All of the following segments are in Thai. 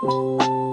ส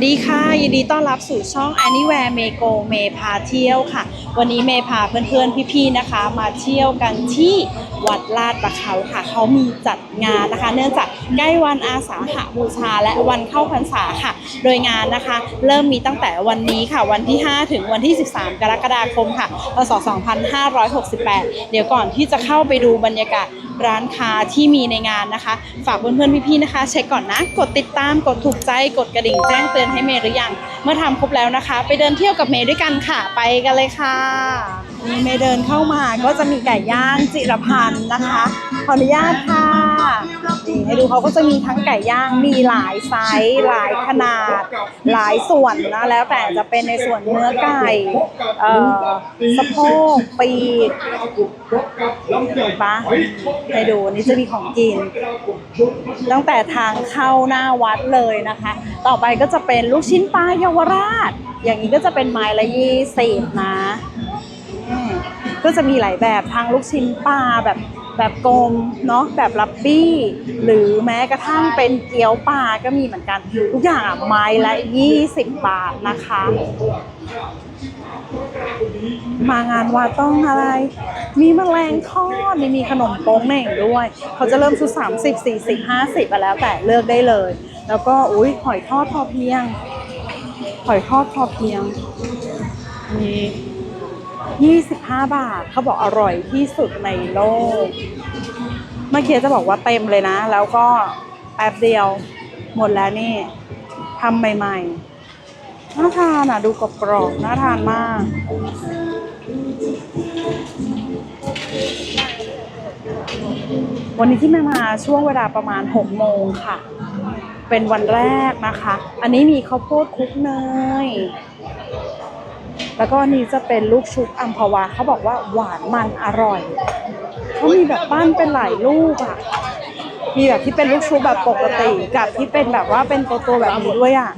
สดีค่ะ ยินดีต้อนรับสู่ช่อง Anywhere m e g o เมพาเที่ยวค่ะ วันนี้เมย์พาเพื่อนๆ พี่ๆ นะคะ มาเที่ยวกันที่ วัดลาดประเขาค่ะ เขามีจัดงานนะคะ เนื่องจากใกล้วันอาสาหบูชา และวันเข้าพรรษาค่ะ โดยงานนะคะ เริ่มมีตั้งแต่วันนี้ค่ะ วันที่ 5 ถึงวันที่ 13 กรกฎาคมค่ะพศ2568 เดี๋ยวก่อนที่จะเข้าไปดูบรรยากาศร้านค้าที่มีในงานนะคะ ฝากเพื่อนๆพี่ๆนะคะ เช็คก่อนนะ กดติดตามกดถูกใจกดกระดิ่งแจ้งเตือนให้เมย์หรือยัง เมื่อทำครบแล้วนะคะ ไปเดินเที่ยวกับเมย์ด้วยกันค่ะ ไปกันเลยค่ะ นี่เมย์เดินเข้ามาก็จะมีไก่ย่างจิรพันธ์นะคะ ขออนุญาตค่ะนี่ให้ดูเขาก็จะมีทั้งไก่ย่างมีหลายไซส์หลายขนาด หลายส่วนนะแล้วแต่จะเป็นในส่วนเนื้อไก่เอ่อสะโพกปีกปะให้ดูนี่จะมีของกิน ตั้งแต่ทางเข้าหน้าวัดเลยนะคะ ต่อไปก็จะเป็นลูกชิ้นปลาเยาวราช อย่างนี้ก็จะเป็นไม้ละยี่สิบนะ ก็จะมีหลายแบบทั้งลูกชิ้นปลาแบบแบบกลมเนาะแบบลับบี้ หรือแม้กระทั่งเป็นเกี๊ยวปลาก็มีเหมือนกันทุกอย่างอะไม้ละ 20 บาทนะคะ มางานวัดต้องอะไร มีแมลงทอดมีมีขนมโป๊งเหน่งด้วย เขาจะเริ่มชุด30 40 50ไปแล้วแต่เลือกได้เลย แล้วก็อุ้ยหอยทอดพอเพียง หอยทอดพอเพียงมี 25 บาท เขาบอกอร่อยที่สุดในโลก เมื่อกี้จะบอกว่าเต็มเลยนะ แล้วก็แป๊บเดียว หมดแล้วนี่ทำใหม่ๆ น่าทานอะ ดูกรอบๆน่าทานมาก วันนี้ที่แม่มาช่วงเวลาประมาณ 6 โมงค่ะ เป็นวันแรกนะคะ อันนี้มีข้าวโพดคลุกเนย แล้วก็อันนี้จะเป็นลูกชุบอัมพวาเขาบอกว่าหวานมันอร่อยเขามีแบบปั้นเป็นหลายลูกอะมีแบบที่เป็นลูกชุบแบบปกติกับที่เป็นแบบว่าเป็นตัวตัวๆแบบนี้ด้วยอะ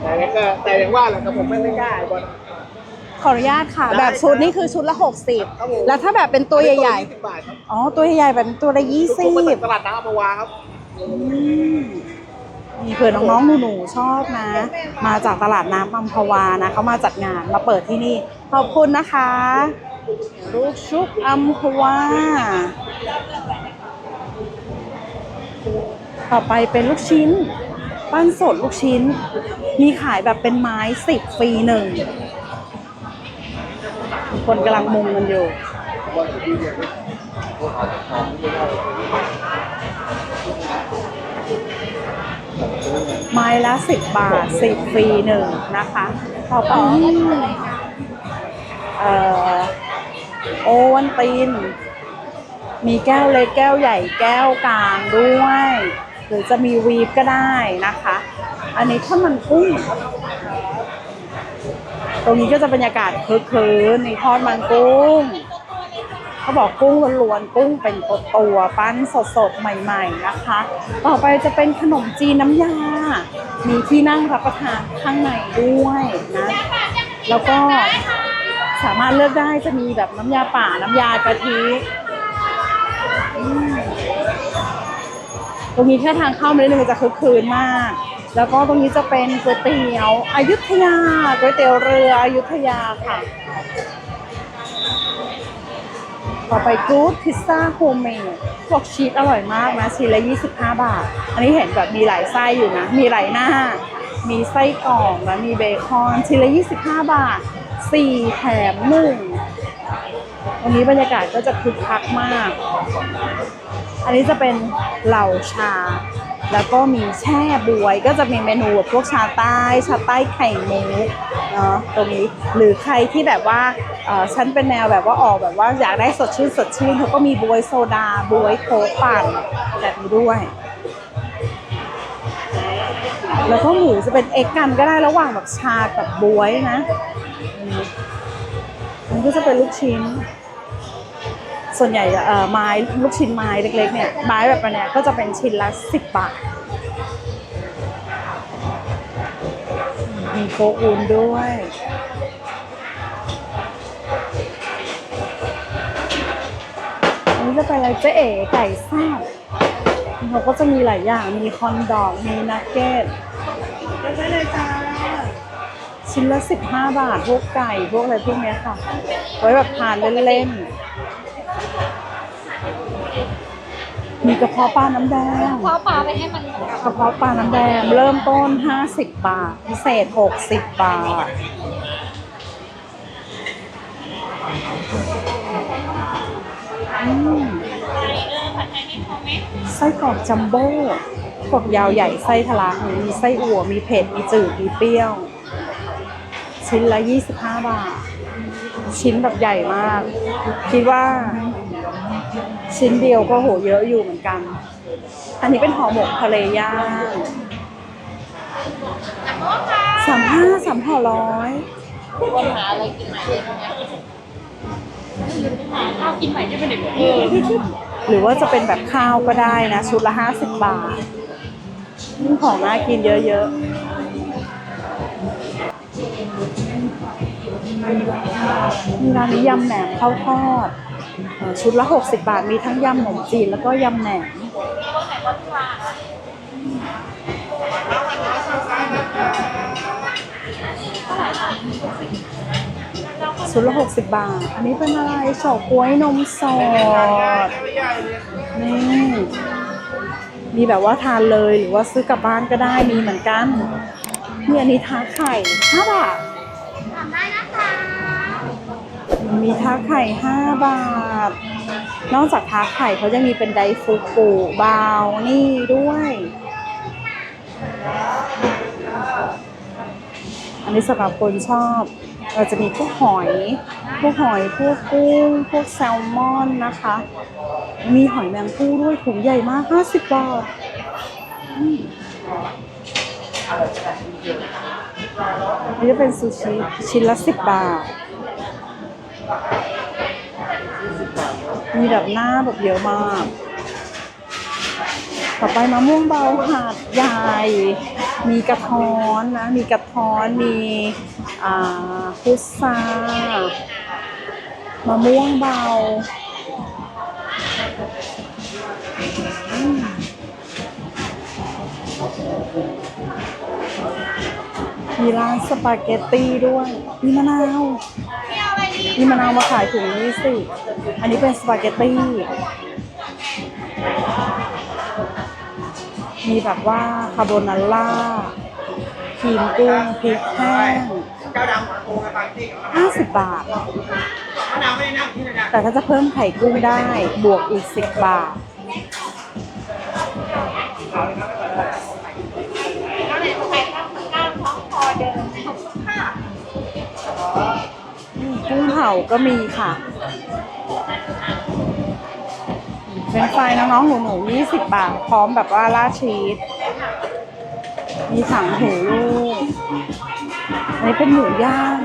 แต่ก็แต่อย่างว่าแหละครับผมไม่ไม่กล้าไอ้บอล ขออนุญาตค่ะ ได้แบบชุดนี่คือชุดละ ครับผม 60 แล้วถ้าแบบเป็นตัวใหญ่สิบบาทครับๆอ๋อ ตัวใหญ่ๆแบบเป็นตัวละผมมาจาก20ตลาดน้ำอัมพวาครับ อืมมี เผื่อน้องๆหนูๆชอบนะ มาจากตลาดน้ำอัมพวานะเขามาจัดงานมาเปิดที่นี่ ขอบคุณนะคะลูกชุบอัมพวาต่อไปเป็นลูกชิ้น ปั้นสดลูกชิ้น มีขายแบบเป็นไม้สิบฟรีหนึ่งคนกำลังมุงกันอยู่ ไม้ละสิบบาทสิบฟรีหนึ่งนะคะต่อไปเอ่อโอวันตินมีแก้วเล็กแก้วใหญ่แก้วกลางด้วย หรือจะมีวีฟก็ได้นะคะ อันนี้ถ้ามันกุ้งตรงนี้ก็จะบรรยากาศคึกคืนมีทอดมันกุ้ง เขาบอกกุ้งล้วนๆกุ้งเป็นตัวตัวปั้นสดๆใหม่ ๆนะคะ ต่อไปจะเป็นขนมจีนน้ำยา มีที่นั่งรับประทานข้างในด้วยนะ แล้วก็สามารถเลือกได้จะมีแบบน้ำยาป่าน้ำยากะทิตรงนี้แค่ทางเข้ามาได้เลยจะคึกคืนมาก แล้วก็ตรงนี้จะเป็นก๋วยเตี๋ยวอยุธยาก๋วยเตี๋ยวเรืออยุธยาค่ะ ต่อไปกู๊ดพิซซ่าโฮมเมดพวกชีสอร่อยมากนะชิ้นละ 25 บาท อันนี้เห็นแบบมีหลายไส้อยู่นะ มีหลายหน้า มีไส้กรอกและมีเบคอนชิ้นละ 25 บาท 4 แถมหนึ่งวันนี้บรรยากาศก็จะคึกคักมาก อันนี้จะเป็นเหล่าชา แล้วก็มีแช่บวยก็จะมีเมนูแบบพวกชาใต้ชาใต้ไข่มุกเนาะตรงนี้หรือใครที่แบบว่าฉันเป็นแนวแบบว่าออกแบบว่าอยากได้สดชื่นสดชื่นเขาก็มีบวยโซดาบวยโค้กปั่นแบบนี้ด้วย แล้วก็หมูจะเป็นเอกกันก็ได้ระหว่างแบบชากับบวยนะอืมมันก็จะเป็นลูกชิ้น ส่วนใหญ่เอ่อไม้ลูกชิ้นไม้เล็กๆเนี่ยไม้แบบเนี้ยก็จะเป็นชิ้นละสิบบาทมีโคกอูนด้วย อันนี้จะเป็นอะไรเจ๊เอ๋ไก่แซ่บเขาก็จะมีหลายอย่าง มีคอนดอก มีนักเก็ตได้เลยจ้าชิ้นละสิบห้าบาท พวกไก่ พวกอะไรพวกเนี้ยค่ะ ไว้แบบทานเล่นๆ มีกระเพาะปลาน้ำแดงคว้าปลาไปให้มันกระเพาะปลาน้ำแดง เริ่มต้น 50 บาท พิเศษ 60 บาทอืมไส้กรอกจัมโบ้กรอกยาวใหญ่ไส้ทะลักมีไส้อั่ว มีเผ็ด มีจืด มีเปรี้ยว ชิ้นละ 25 บาท ชิ้นแบบใหญ่มาก คิดว่า ชิ้นเดียวก็โหเยอะอยู่เหมือนกัน อันนี้เป็นห่อหมกทะเลย่างสามห้าสามห่อร้อยวนหาอะไรกินใหม่เลยนะหาข้าวกินใหม่ที่เป็นเด็กเออหรือว่าจะเป็นแบบข้าวก็ได้นะ ชุดละห้าสิบบาทนี่ของน่ากินเยอะๆมีร้านนี้ยำแหนมข้าวทอดเอ่อ ชุดละหกสิบบาท มีทั้งยำขนมจีนแล้วก็ยำแหนมชุดละหกสิบบาท อันนี้เป็นอะไรเฉาก๊วยนมสด นี่ มีแบบว่าทานเลยหรือว่าซื้อกลับบ้านก็ได้มีเหมือนกันมีอันนี้ทาไข่ห้าบาท มีทาไข่ห้าบาท นอกจากทาไข่เขาจะมีเป็นไดฟูกุบาวนี่ด้วย อันนี้สำหรับคนชอบเราจะมีพวกหอย พวกหอย พวกกุ้ง พวกแซลมอนนะคะ มีหอยแมงภู่ด้วยถุงใหญ่มาก 50 บาทนี่จะเป็นซูชิชิ้นละ 10 บาท มีแบบหน้าแบบเยอะมาก ต่อไปมะม่วงเบาหาดใหญ่ มีกระท้อนนะ มีกระท้อน มีอ่าพุทรามะม่วงเบามมีร้านสปาเกตตี้ด้วย มีมะนาว มีมะนาวมาขายถุงนี้สิอันนี้เป็นสปาเกตตี้ มีแบบว่าคาโบนาร่าครีมกุ้งพริกแห้งเจ้าดำโกงกันบบาท แต่ถ้าจะเพิ่มไข่กุ้งได้บวกอีก10บาท กุ้งเผาก็มีค่ะ เป็นไฟรายน้องๆหนูหนูๆ20บาท พร้อมแบบว่าราดชีส มีถังหูลูกอันนี้เป็นหมูย่าง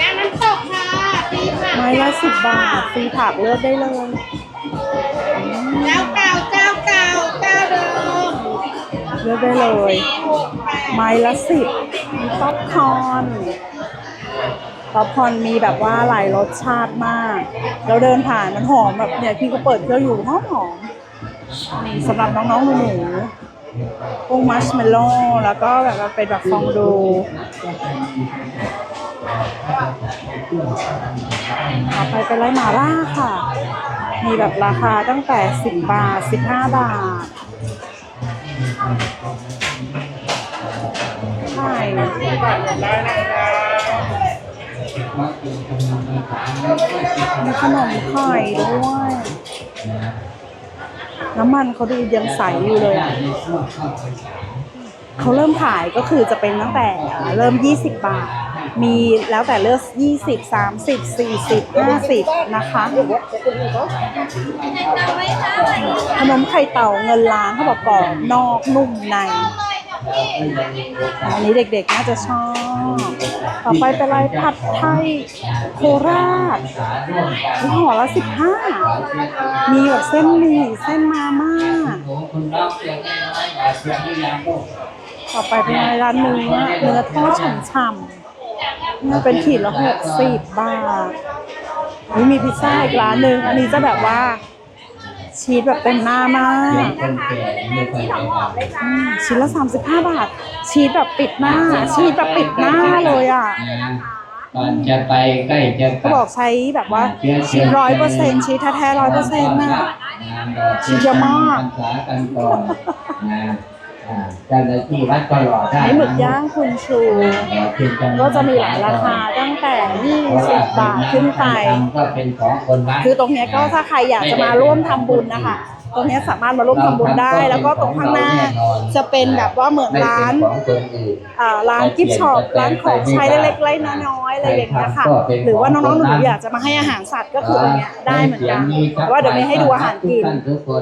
ย่างน้ำตกค่ะตีค่ะไม้ละสิบบาทฟรีผักเลือกได้เลยเจ้าเก่าเจ้าเก่าเจ้าเดิมเลือกได้เลยหกแปดไม้ละสิบมีป๊อปคอร์น ป๊อปคอร์นมีแบบว่าหลายรสชาติมาก เราเดินผ่านมันหอมแบบเนี่ยพี่ก็เปิดเครื่องอยู่หอมหอมนี่สำหรับน้องๆหนูๆกุ้งมัชเมลโล่แล้วก็แบบเป็นแบบฟองดูต่อไปเป็นไรมาล่าค่ะ มีแบบราคาตั้งแต่ 10 บาท 15 บาทใช่ มีขนมไข่ด้วยน้ำมันเขาดูยังใสอยู่เลยอะเขาเริ่มขายก็คือจะเป็นตั้งแต่เริ่ม 20 บาท มีแล้วแต่เลือก 20 30 40 50 นะคะขนมไข่เต่าเงินล้านเขาบอกกรอบนอกนุ่มใน อันนี้เด็กๆน่าจะชอบ ต่อไปเป็นอะไรผัดไทยโคราชนี่ห่อละ15มีแบบเส้นหมี่เส้นมาม่า ต่อไปเป็นอะไรร้านเนื้อเนื้อทอดฉ่ำๆเนี่ยเป็นขีดละหกสิบบาทนี่มีพิซซ่าอีกร้านหนึ่งอันนี้จะแบบว่า ชีสแบบเต็มหน้ามากอืมชิ้นละ 35 บาท ชีสแบบปิดหน้า ชีสแบบปิดหน้าเลยอะก่อนจะไปใกล้จะก็บอกใช้แบบว่าชีสร้อยเปอร์เซ็นต์ชีสแท้ร้อยเปอร์เซ็นต์น่ะชิ้นเยอะมากภาษากันก่อนนะอ่า เจ้าหน้าที่วัดก็รอได้นี่หมึกย่างคุณชู ก็จะมีหลายราคาตั้งแต่20บาทขึ้นไป ก็เป็นของคนวัดคือตรงเนี้ยก็ถ้าใครอยากจะมาร่วมทำบุญนะคะ ตรงเนี้ยสามารถมาร่วมทำบุญได้ แล้วก็ตรงข้างหน้าจะเป็นแบบว่าเหมือนร้านไม่เป็ของคนอื่นอ่าร้านกิฟต์ช็อปร้านของใช้เล็กๆเล็กน้อยๆอะไรอย่างเงี้ยค่ะ หรือว่าน้องๆหนูๆอยากจะมาให้อาหารสัตว์ก็คือตรงเนี้ยได้เหมือนกันแต่ว่าเดี๋ยวไม่ให้ดูอาหารกิน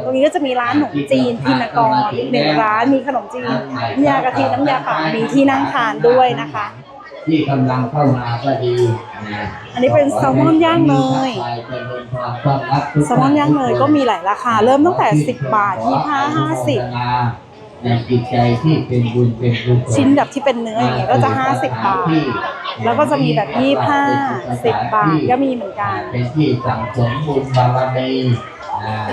ตรงนี้ก็จะมีร้านขนมจีนพินกรอีกหนึ่งร้านมีขนมจีนน้ำยากะทิน้ำยาป่ามีที่นั่งทานด้วยนะคะ ที่กำลังเข้ามาก็ดีนะอันนี้เป็นแซลมอนย่างเนยแซลมอนย่างเนยก็มีหลายราคา เริ่มตั้งแต่ 10 บาท25 50ในจิตใจที่เป็นบุญเป็นกุศลชิ้นแบบที่เป็นเนื้ออย่างเงี้ยก็จะ 50 บาท แล้วก็จะมีแบบ25 10บาทก็มีเหมือนกัน เป็นที่สั่งสมบุญบารมีอ่า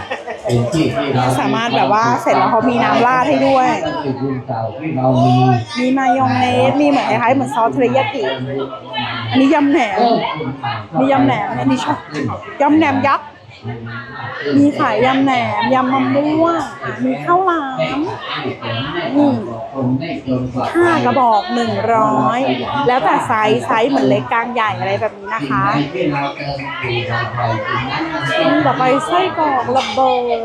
เป็นที่ที่เราสามารถแบบว่าเสร็จแล้วเขามีน้ำราดให้ด้วย เป็นบุญเก่าที่เรามีมีมายองเนส มีเหมือนคล้ายๆเหมือนซอสเทริยากิอันนี้ยำแหนม มียำแหนมอันนี้ชอบยำแหนมยักษ์ มีขายยำแหนมยำมะม่วงมีข้าวหลามอืมห้ากระบอกหนึ่งร้อยแล้วแต่ไซส์ไซส์เหมือนเล็กกลางใหญ่อะไรแบบนี้นะคะที่เราเติมอยู่เราไปถึงนั้นอืมต่อไปไส้กรอกระเบิด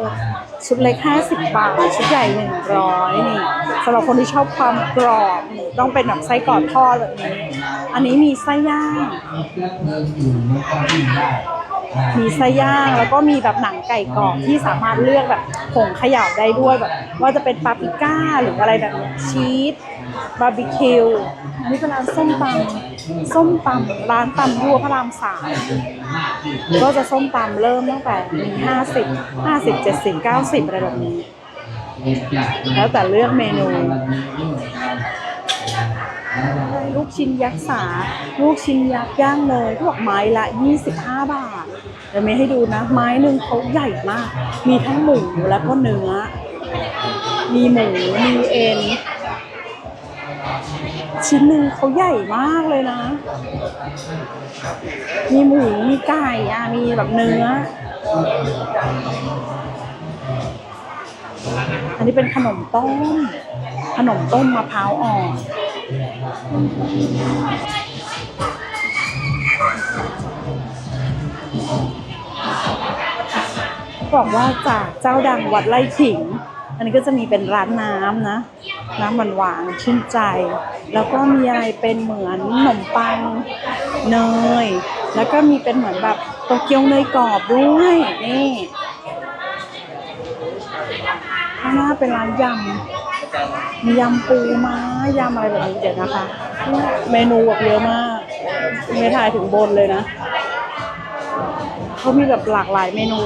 ชุดเล็ก50บาทชุดใหญ่100นี่สำหรับคนที่ชอบความกรอบต้องเป็นแบบไส้กรอกทอดแบบนี้ อันนี้มีไส้ย่าง มีไส้ย่างแล้วก็มีแบบหนังไก่กรอบที่สามารถเลือกแบบผงขย่าได้ด้วยแบบ ว่าจะเป็นปาปริก้าหรืออะไรแบบชีสบาร์บีคิวอันนี้เป็นร้านส้มตำส้มตำร้านตำยั่วพระรามสามก็จะส้มตำเริ่มตั้งแต่มีห้าสิบห้าสิบเจ็ดสิบเก้าสิบอะไรแบบนี้ แล้วแต่เลือกเมนู ลูกชิ้นยักษ์สา ลูกชิ้นยักษ์ย่างเลยเขาบอกไม้ละ 25 บาทเดี๋ยวไม่ให้ดูนะ ไม้หนึ่งเขาใหญ่มาก มีทั้งหมูแล้วก็เนื้อ มีหมูมีเอ็นชิ้นหนึ่งเขาใหญ่มากเลยนะ มีหมู มีไก่อะ มีแบบเนื้อ อันนี้เป็นขนมต้ม ขนมต้มมะพร้าวอ่อน บอกว่าจากเจ้าดังวัดไร่ขิง อันนี้ก็จะมีเป็นร้านน้ำนะ น้ำหวานหวานชื่นใจ แล้วก็มีอะไรเป็นเหมือนขนมปังเนย แล้วก็มีเป็นเหมือนแบบโตเกียวเนยกรอบด้วยนี่ข้างหน้าเป็นร้านยำ มียำปูม้ายำอะไรแบบนี้เดี๋ยวนะคะ เมนูแบบเยอะมากไม่ถ่ายถึงบนเลยนะเขามีแบบหลากหลายเมนู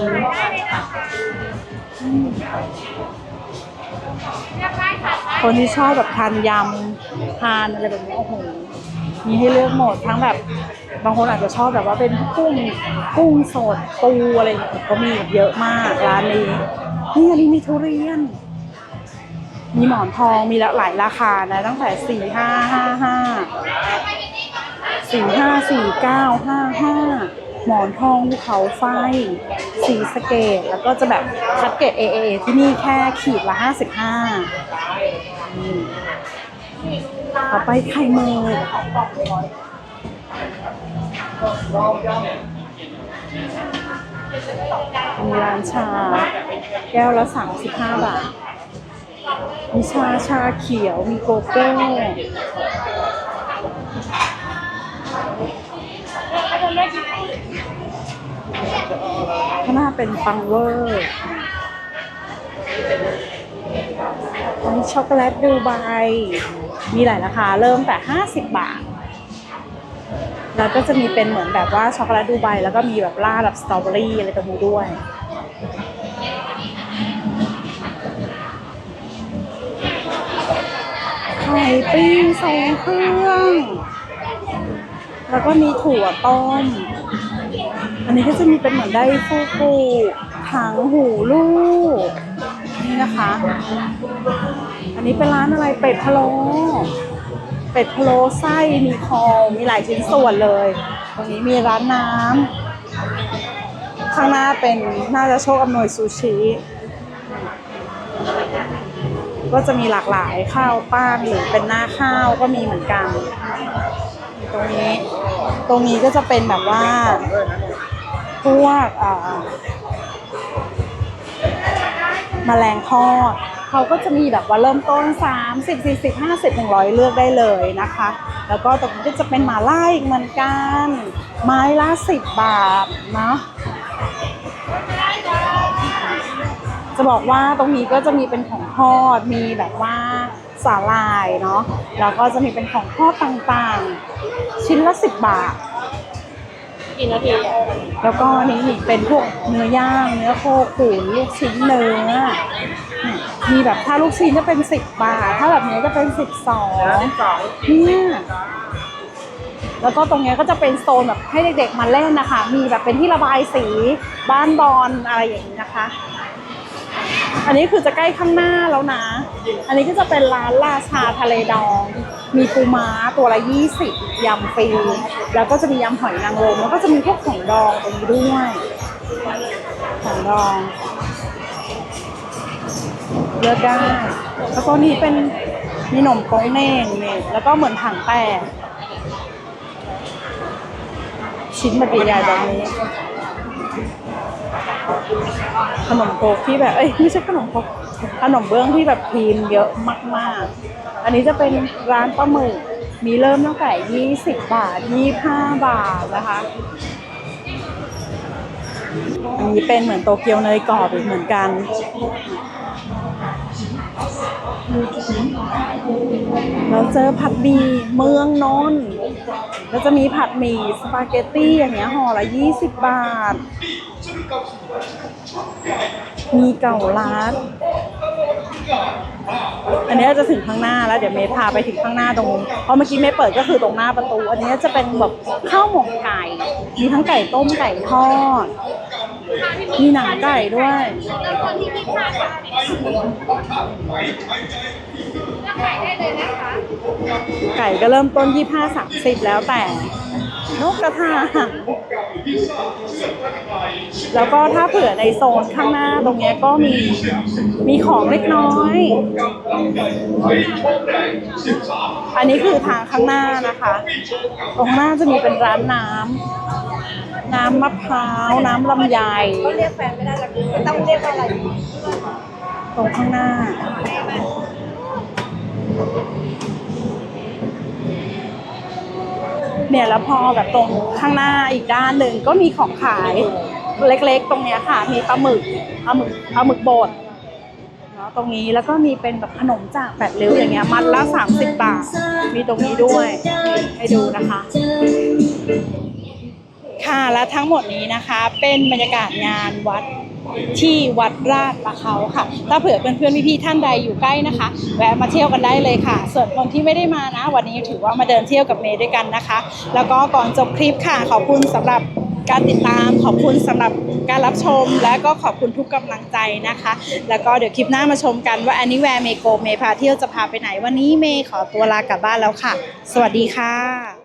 คนที่ชอบแบบทานยำทานอะไรแบบนี้โอ้โหมีให้เลือกหมดทั้งแบบ บางคนอาจจะชอบแบบว่าเป็นกุ้งกุ้งสดปูอะไรก็มีแบบเยอะมากร้านนี้นี่อันนี้มีทุเรียน มีหมอนทองมีหลายราคานะ ตั้งแต่สี่ห้าห้าห้าสี่ห้าสี่เก้าห้าห้าหมอนทองภูเขาไฟ สีสเกต แล้วก็จะแบบคัดเกรด AAA ที่นี่แค่ขีดละ55อืมต่อไปไข่มือมีร้านชา แก้วละ35บาท มีชาชาเขียวมีโกโก้ข้างหน้าเป็นปังเวอร์มีช็อกโกแลตดูไบมีหลายราคาเริ่มแต่ 50 บาท แล้วก็จะมีเป็นเหมือนแบบว่าช็อกโกแลตดูไบแล้วก็มีแบบล่าแบบสตรอเบอรี่อะไรตรงนี้ด้วย ไข่ปิ้งทรงเครื่อง แล้วก็มีถั่วต้ม อันนี้ก็จะมีเป็นเหมือนได้ฟูกุถังหูลูก นี่นะคะ อันนี้เป็นร้านอะไรเป็ดพะโล้เป็ดพะโล้ไส้มีคอมีหลายชิ้นส่วนเลย ตรงนี้มีร้านน้ำข้างหน้าเป็นน่าจะโชคอำนวยซูชิ ก็จะมีหลากหลายข้าวป้างหรือเป็นหน้าข้าวก็มีเหมือนกัน ตรงนี้ ตรงนี้ก็จะเป็นแบบว่าพวกอ่าแมลงทอดเขาก็จะมีแบบว่าเริ่มต้น 30 40 50 100 เลือกได้เลยนะคะ แล้วก็ตรงนี้ก็จะเป็นหมาล่าอีกเหมือนกัน ไม้ละ 10 บาทเนาะ จะบอกว่าตรงนี้ก็จะมีเป็นของทอด มีแบบว่าสาลายเนาะ แล้วก็จะมีเป็นของทอดต่างๆ ชิ้นละ10บบาท กี่นาทีอะแล้วก็นี่เป็นพวกเนื้อย่างเนื้อโคขุนลูกชิ้นเนื้อ มีแบบถ้าลูกชิ้นจะเป็นสิบบาท ถ้าแบบนี้จะเป็นสิบสองเนี่ยแล้วก็ตรงนี้ก็จะเป็นโซนแบบให้เด็กๆมาเล่นนะคะ มีแบบเป็นที่ระบายสีบ้านบอลอะไรอย่างนี้นะคะ อันนี้คือจะใกล้ข้างหน้าแล้วนะ อันนี้ก็จะเป็นร้านราชาทะเลดอง มีปูม้าตัวละยี่สิบยำฟรี แล้วก็จะมียำหอยนางรมแล้วก็จะมีพวกของดองตรงนี้ด้วยของดอง เลือกได้แล้วก็นี่เป็นมีหนมโป้งเน่งเนี่ยแล้วก็เหมือนถังแตกชิ้นแบบใหญ่แบบนี้ นมโครกที่แบบเอ้ยไม่ใช่ขนมโครกขนมเบื้องที่แบบครีมเยอะมากๆ อันนี้จะเป็นร้านปลาหมึกมีเริ่มตั้งแต่ 20 บาท 25 บาทนะคะอันนี้เป็นเหมือนโตเกียวเนยกรอบอีกเหมือนกัน เราเจอผัดหมี่เมืองนนท์ แล้วจะมีผัดหมี่สปาเกตตี้อย่างเงี้ยห่อละ20บาท มีเก่าลัด อันนี้จะถึงข้างหน้าแล้วเดี๋ยวเมย์พาไปถึงข้างหน้าตรงเพราะเมื่อกี้เมย์เปิดก็คือตรงหน้าประตู อันนี้จะเป็นแบบข้าวหมกไก่ มีทั้งไก่ต้มไก่ทอด มีหนังไก่ด้วยไก่ก็เริ่มต้น25 30แล้วแต่นกกระทา แล้วก็ถ้าเผื่อในโซนข้างหน้าตรงเนี้ยก็มีมีของเล็กน้อย อันนี้คือทางข้างหน้านะคะ ตรงหน้าจะมีเป็นร้านน้ำ น้ำมะพร้าว น้ำลำไยก็เรียกแฟนไม่ได้หรอกต้องเรียกว่าอะไรตรงข้างหน้า เนี่ยแล้วพอแบบตรงข้างหน้าอีกด้านหนึ่งก็มีของขายเล็กๆ ตรงเนี้ยค่ะ มีปลาหมึกปลาหมึกปลาหมึกบดเนาะตรงนี้แล้วก็มีเป็นแบบขนมจากแปดริ้วอย่างเงี้ยมัดละ30 บาท มีตรงนี้ด้วย ให้ดูนะคะ ค่ะและทั้งหมดนี้นะคะเป็นบรรยากาศงานวัดที่วัดราชประเขาค่ะ ถ้าเผื่อเพื่อนๆพี่ๆท่านใดอยู่ใกล้นะคะ แวะมาเที่ยวกันได้เลยค่ะ ส่วนคนที่ไม่ได้มานะ วันนี้ถือว่ามาเดินเที่ยวกับเมย์ด้วยกันนะคะ แล้วก็ก่อนจบคลิปค่ะ ขอบคุณสำหรับการติดตาม ขอบคุณสำหรับการรับชม และก็ขอบคุณทุกกำลังใจนะคะ แล้วก็เดี๋ยวคลิปหน้ามาชมกันว่า Anywhere เมโกเมย์พาเที่ยวจะพาไปไหนวันนี้เมย์ขอตัวลากลับบ้านแล้วค่ะ สวัสดีค่ะ